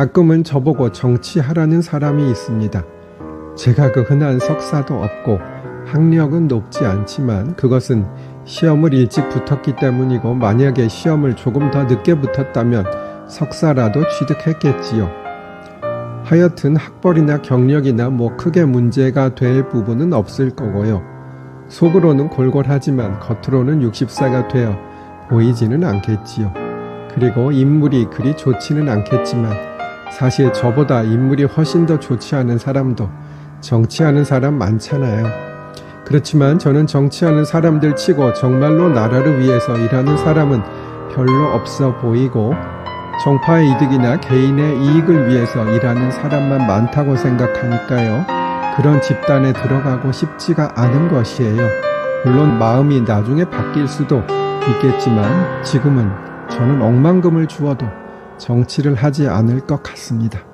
가끔은 저보고 정치하라는 사람이 있습니다. 제가 그 흔한 석사도 없고 학력은 높지 않지만 그것은 시험을 일찍 붙었기 때문이고 만약에 시험을 조금 더 늦게 붙었다면 석사라도 취득했겠지요. 하여튼 학벌이나 경력이나 뭐 크게 문제가 될 부분은 없을 거고요. 속으로는 골골하지만 겉으로는 60세가 되어 보이지는 않겠지요. 그리고 인물이 그리 좋지는 않겠지만 사실 저보다 인물이 훨씬 더 좋지 않은 사람도 정치하는 사람 많잖아요. 그렇지만 저는 정치하는 사람들 치고 정말로 나라를 위해서 일하는 사람은 별로 없어 보이고 정파의 이득이나 개인의 이익을 위해서 일하는 사람만 많다고 생각하니까요. 그런 집단에 들어가고 싶지가 않은 것이에요. 물론 마음이 나중에 바뀔 수도 있겠지만 지금은 저는 억만금을 주어도 정치를 하지 않을 것 같습니다.